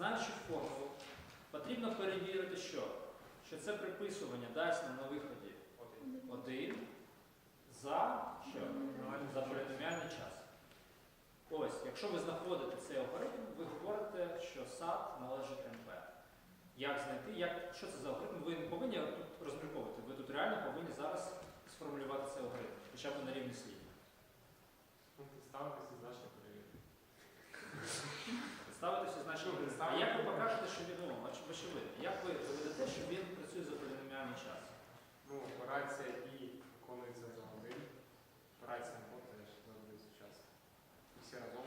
Знаючи формулу, потрібно перевірити, що? Що це приписування дасть нам на виході 1 за що? За поліноміальний час. Ось, якщо ви знаходите цей алгоритм, ви говорите, що сад належить МП. Як знайти, як, що це за алгоритм? Ви не повинні тут розмірковувати. Ви тут реально повинні зараз сформулювати цей алгоритм, хоча б на рівні слів. Ставити всі значення перевірки. Ставити всі значення. Ну, А як ви покажете, що він ну, очевидно? Як ви доведете, що він працює за поліноміальний час? Ну, операція і виконується за годину. Операція на код теж завжди сучасна. І всі разом.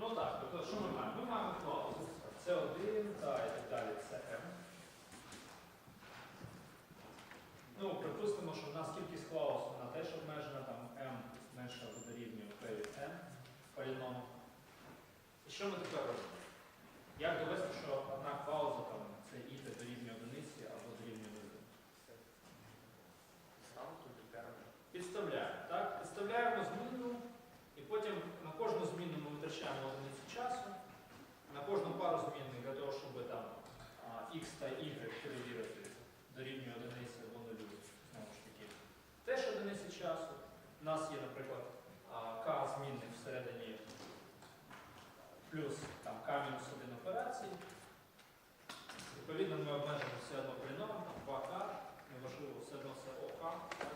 Ну так, тобто що ми маємо? Ми маємо клаузу. Це один, та і так далі, це М. Ну, припустимо, що в нас кількість клауз вона теж обмежена, там M менше дорівнює P від N поліному. І що ми тепер робимо? Як довести, що одна клауза там це і дорівнює одиниці або дорівнює нулю? Ставити тут термін. Підставляємо, так? Підставляємо змінну, і потім на кожну змінну ми витрачаємо одиницю часу, на кожну пару змінних для того, щоб там а, x та y перевірити дорівнює одиниці або нулю, знову ж таки. Теж одиниці часу. У нас є, наприклад, а, k змінних всередині плюс там, k мінус 1 операцій. Відповідно, ми обмежимо все одно поліномом, там 2k, неважливо, все одно це ОК. так?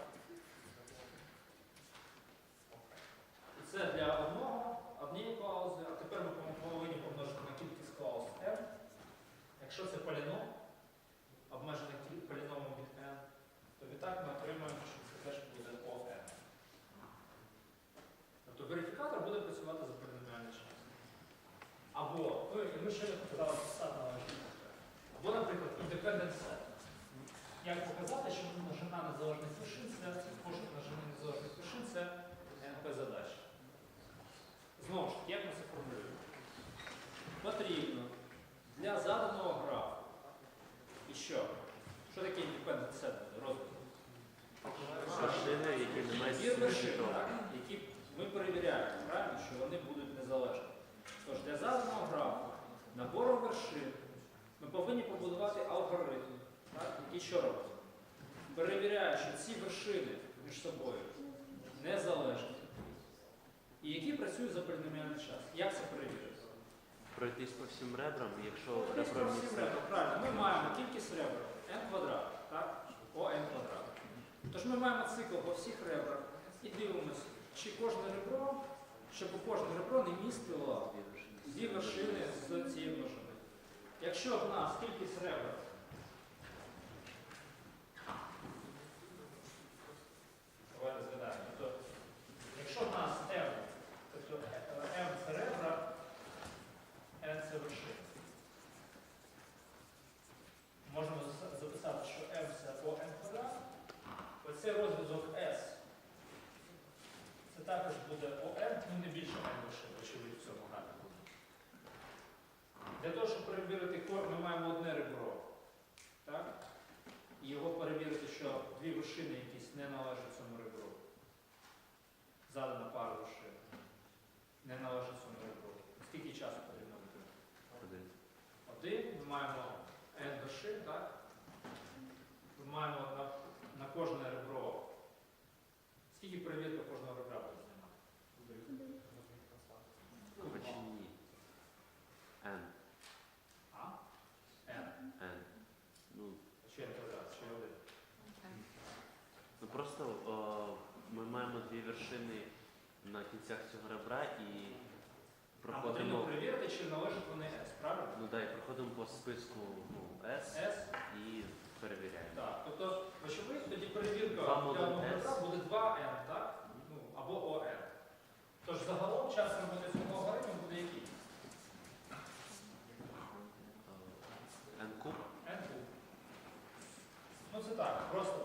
І це для одного, однієї клаузи, а тепер ми повинні помножити на кількість клауз m. Якщо це поліном, обмежений кі- поліномом від n, то відтак ми отримаємо, що це теж буде ON. Тобто верифікатор буде працювати за поліноміальний час. Або, ну, і ми ще не показали сад належить. Або, наприклад, independent set. Як показати, що множина незалежних вершин це кожен множини незалежних вершин це НП задача. Знову ж таки, як ми це формулюємо? Потрібно для заданого графу. І що? Що таке independent set мають Є вершини, які ми перевіряємо, правильно, що вони будуть незалежні. Тож для заданого графу набором вершин ми повинні побудувати алгоритм, так, який що робить? Перевіряє, що ці вершини між собою незалежні. І які працюють за поліноміальний час. Як це перевірити? Пройтись по всім ребрам, якщо Десь ребра місце. Правильно, ми маємо кількість ребер n квадрат, так? О n квадрат. Тож ми маємо цикл по всіх ребрах і дивимося, чи кожне ребро, щоб кожне ребро не містило дві вершини з цієї множини. Якщо в нас кількість ребер Давайте згадаємо. Тобто, якщо в нас m, тобто m це ребра, це вершини. Можемо записати, що m це о n квадрат. Оцей розв'язок S. Це також буде ОН, ну не більше n вершин, очевидно, в цьому графіку. Для того, щоб перевірити кор, ми маємо одне ребро. Так? Його перевірити, що дві вершини якісь не належать цьому ребру. Задана пара вершин. Не належить цьому ребру. Скільки часу потрібно витримати? Один. Один, ми маємо n вершин, так? Ми маємо на, на кожне ребро. Скільки перевірка кожного ребра буде займати? Хоч ні. N. А? n. N. Ну, Чи n квадрат, чи один. ну просто о, ми маємо дві вершини на кінцях цього ребра і Нам потрібно перевірити, чи належать вони S, правильно? Ну да, і проходимо по списку ну, S S. і перевіряємо. Так. Тобто, вочевидь, тоді перевірка Два для модуль одного S. ребра буде 2n, так? Ну, або ON. Тож загалом час роботи цього алгоритму буде який? Е, N куб. n куб. Ну це так, просто